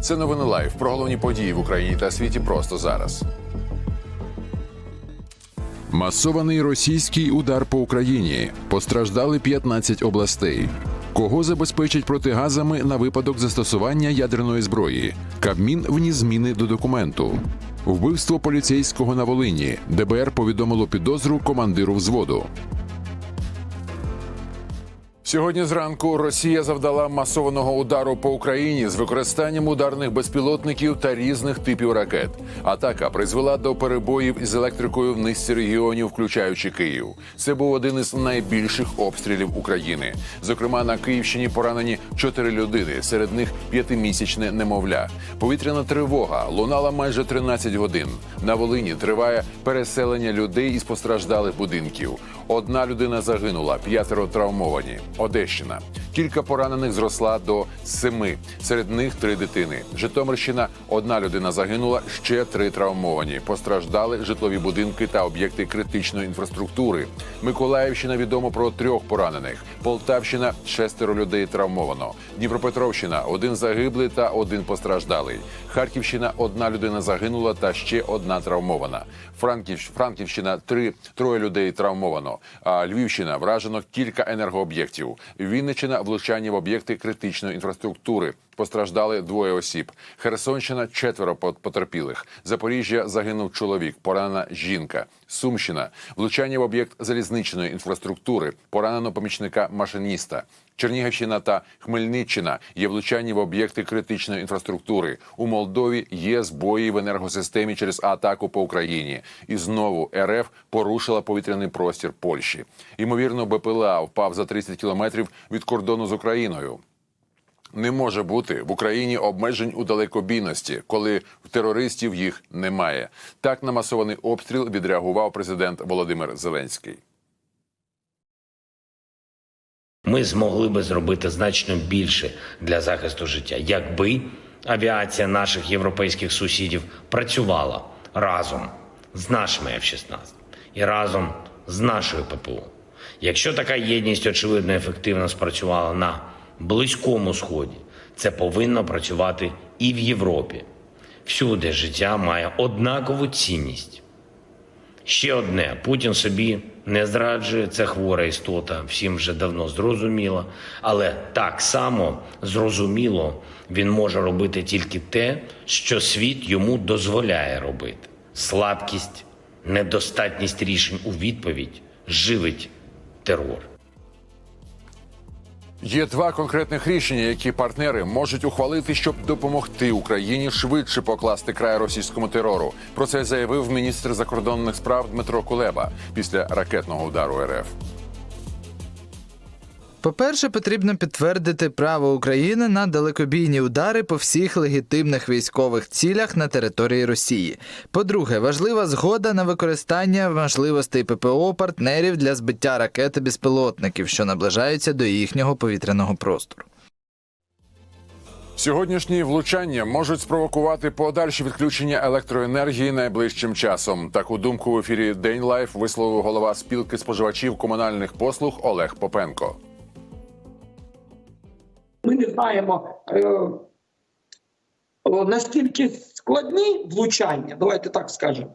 Це новини лайв про головні події в Україні та світі просто зараз. Масований російський удар по Україні. Постраждали 15 областей. Кого забезпечать протигазами на випадок застосування ядерної зброї? Кабмін вніс зміни до документу. Вбивство поліцейського на Волині. ДБР повідомило підозру командиру взводу. Сьогодні зранку Росія завдала масованого удару по Україні з використанням ударних безпілотників та різних типів ракет. Атака призвела до перебоїв із електрикою в низці регіонів, включаючи Київ. Це був один із найбільших обстрілів України. Зокрема, на Київщині поранені чотири людини, серед них п'ятимісячне немовля. Повітряна тривога лунала майже 13 годин. На Волині триває переселення людей із постраждалих будинків. Одна людина загинула, п'ятеро травмовані. Одещина. Кілька поранених зросла до семи. Серед них три дитини. Житомирщина. Одна людина загинула, ще три травмовані. Постраждали житлові будинки та об'єкти критичної інфраструктури. Миколаївщина відомо про трьох поранених. Полтавщина шестеро людей травмовано. Дніпропетровщина один загиблий та один постраждалий. Харківщина одна людина загинула та ще одна травмована. Франків, Франківщина три троє людей травмовано. А Львівщина вражено кілька енергооб'єктів. Вінниччина влучання в об'єкти критичної інфраструктури. Постраждали двоє осіб. Херсонщина четверо потерпілих. Запоріжжя загинув чоловік, поранена жінка. Сумщина влучання в об'єкт залізничної інфраструктури. Поранено помічника машиніста. Чернігівщина та Хмельниччина є влучання в об'єкти критичної інфраструктури. У Молдові є збої в енергосистемі через атаку по Україні. І знову РФ порушила повітряний простір Польщі. Ймовірно, БПЛА впав за 30 кілометрів від кордону з Україною. Не може бути в Україні обмежень у далекобійності, коли в терористів їх немає. Так на масований обстріл відреагував президент Володимир Зеленський. Ми змогли би зробити значно більше для захисту життя, якби авіація наших європейських сусідів працювала разом з нашими F-16 і разом з нашою ППО. Якщо така єдність очевидно ефективно спрацювала на близькому сході, це повинно працювати і в Європі. Всюди життя має однакову цінність. Ще одне: Путін собі не зраджує, це хвора істота, всім вже давно зрозуміло. Але так само зрозуміло він може робити тільки те, що світ йому дозволяє робити. Слабкість, недостатність рішень у відповідь живить терор. Є два конкретних рішення, які партнери можуть ухвалити, щоб допомогти Україні швидше покласти край російському терору. Про це заявив міністр закордонних справ Дмитро Кулеба після ракетного удару РФ. По-перше, потрібно підтвердити право України на далекобійні удари по всіх легітимних військових цілях на території Росії. По-друге, важлива згода на використання можливостей ППО партнерів для збиття ракет і безпілотників, що наближаються до їхнього повітряного простору. Сьогоднішні влучання можуть спровокувати подальші відключення електроенергії найближчим часом. Таку думку в ефірі День Лайф висловив голова спілки споживачів комунальних послуг Олег Попенко. Ми не знаємо е, о, наскільки складні влучання, давайте так скажемо.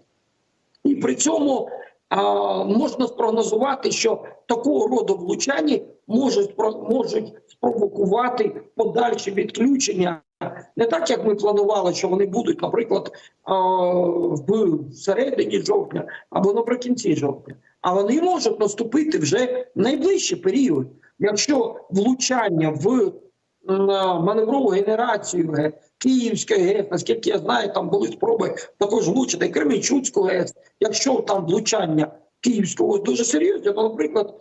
І при цьому а, можна спрогнозувати, що такого роду влучання можуть, можуть спровокувати подальші відключення. Не так, як ми планували, що вони будуть, наприклад, в середині жовтня або наприкінці жовтня. А вони можуть наступити вже в найближчий період. Якщо влучання в маневрову генерацію Київської ГЕС, наскільки я знаю, там були спроби також влучити Кременчуцьку ГЕС. Якщо там влучання Київського дуже серйозне, то, наприклад,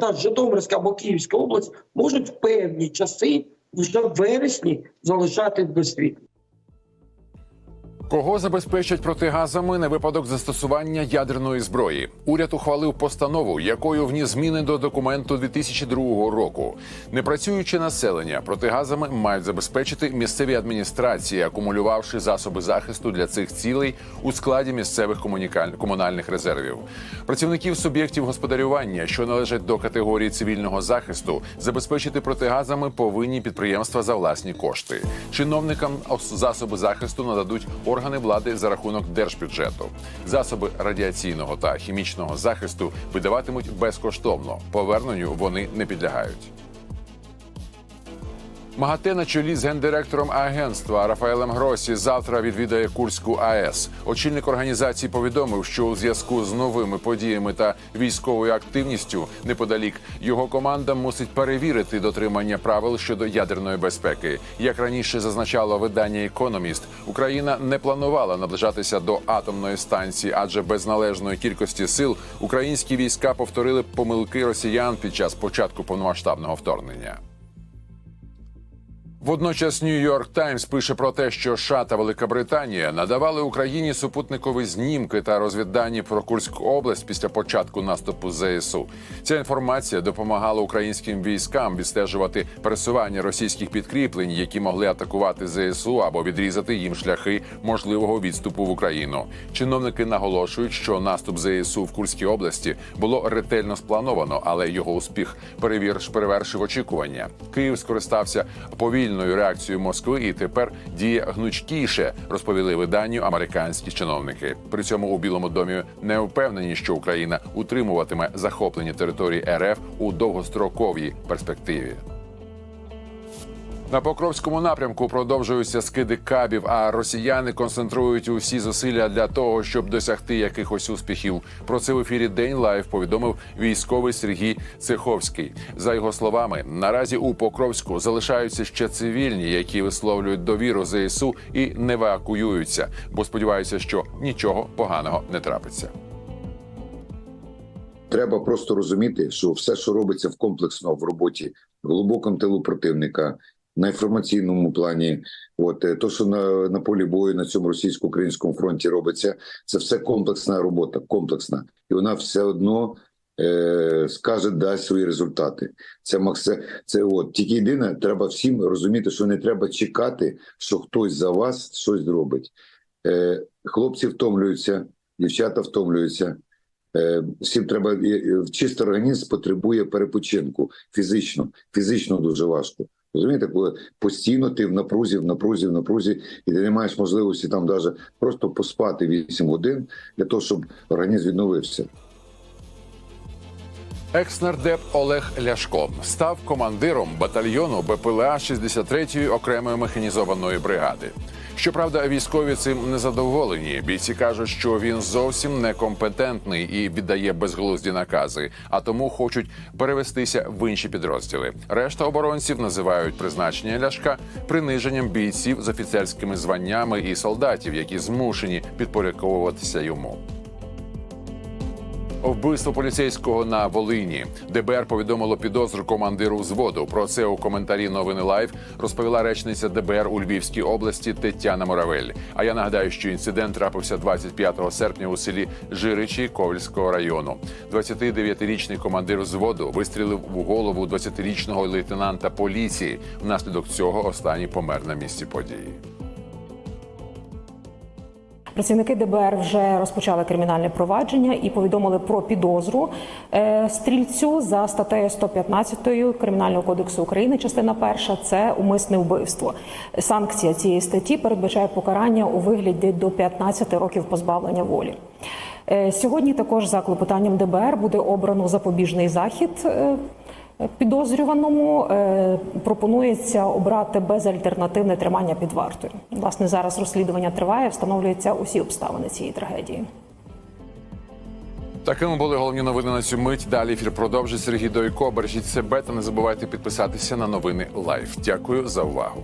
та Житомирська або Київська область можуть в певні часи вже в вересні залишати без світла. Кого забезпечать протигазами на випадок застосування ядерної зброї? Уряд ухвалив постанову, якою вніс зміни до документу 2002 року. Непрацююче населення протигазами мають забезпечити місцеві адміністрації, акумулювавши засоби захисту для цих цілей у складі місцевих комунальних резервів. Працівників суб'єктів господарювання, що належать до категорії цивільного захисту, забезпечити протигазами повинні підприємства за власні кошти. Чиновникам засоби захисту нададуть органи влади за рахунок держбюджету. Засоби радіаційного та хімічного захисту видаватимуть безкоштовно. Поверненню вони не підлягають. МАГАТЕ на чолі з гендиректором агентства Рафаелем Гросі завтра відвідає Курську АЕС. Очільник організації повідомив, що у зв'язку з новими подіями та військовою активністю неподалік його команда мусить перевірити дотримання правил щодо ядерної безпеки. Як раніше зазначало видання Економіст, Україна не планувала наближатися до атомної станції, адже без належної кількості сил українські війська повторили помилки росіян під час початку повномасштабного вторгнення. Водночас Нью-Йорк Таймс пише про те, що США та Велика Британія надавали Україні супутникові знімки та розвіддані про Курську область після початку наступу ЗСУ. Ця інформація допомагала українським військам відстежувати пересування російських підкріплень, які могли атакувати ЗСУ або відрізати їм шляхи можливого відступу в Україну. Чиновники наголошують, що наступ ЗСУ в Курській області було ретельно сплановано, але його успіх перевір перевершив очікування. Київ скористався повільною реакцією Москви і тепер діє гнучкіше, розповіли виданню американські чиновники. При цьому у Білому домі не впевнені, що Україна утримуватиме захоплені території РФ у довгостроковій перспективі. На Покровському напрямку продовжуються скиди кабів, а росіяни концентрують усі зусилля для того, щоб досягти якихось успіхів. Про це в ефірі День Лайв повідомив військовий Сергій Цеховський. За його словами, наразі у Покровську залишаються ще цивільні, які висловлюють довіру ЗСУ і не евакуюються, бо сподіваються, що нічого поганого не трапиться. Треба просто розуміти, що все, що робиться в комплексно в роботі, в глибокому тилу противника, на інформаційному плані, от е, то, що на, на полі бою на цьому російсько-українському фронті робиться, це все комплексна робота, комплексна, і вона все одно е, скаже, дасть свої результати. Це максе, це от тільки єдине, треба всім розуміти, що не треба чекати, що хтось за вас щось зробить. Е, хлопці втомлюються, дівчата втомлюються. Е, Всім треба чистий організм потребує перепочинку фізично, фізично дуже важко. Розумієте, коли постійно ти в напрузі, в напрузі, в напрузі, і ти не маєш можливості там даже просто поспати 8 годин для того, щоб організм відновився. Екс-нардеп Олег Ляшко став командиром батальйону БПЛА 63-ї окремої механізованої бригади. Щоправда, військові цим не задоволені. Бійці кажуть, що він зовсім некомпетентний і віддає безглузді накази, а тому хочуть перевестися в інші підрозділи. Решта оборонців називають призначення Ляшка приниженням бійців з офіцерськими званнями і солдатів, які змушені підпорядковуватися йому. Вбивство поліцейського на Волині ДБР повідомило підозру командиру взводу. Про це у коментарі новини Лайв розповіла речниця ДБР у Львівській області Тетяна Моравель. А я нагадаю, що інцидент трапився 25 серпня у селі Жиричі Ковальського району. 29-річний командир взводу вистрілив у голову 20-річного лейтенанта поліції. Внаслідок цього останній помер на місці події. Працівники ДБР вже розпочали кримінальне провадження і повідомили про підозру е, стрільцю за статтею 115 Кримінального кодексу України. Частина перша це умисне вбивство. Санкція цієї статті передбачає покарання у вигляді до 15 років позбавлення волі. Е, Сьогодні також за клопотанням ДБР буде обрано запобіжний захід. Підозрюваному е, пропонується обрати безальтернативне тримання під вартою. Власне, зараз розслідування триває, встановлюються усі обставини цієї трагедії. Такими були головні новини на цю мить. Далі ефір продовжить Сергій Дойко. Бережіть себе та не забувайте підписатися на новини Лайф. Дякую за увагу.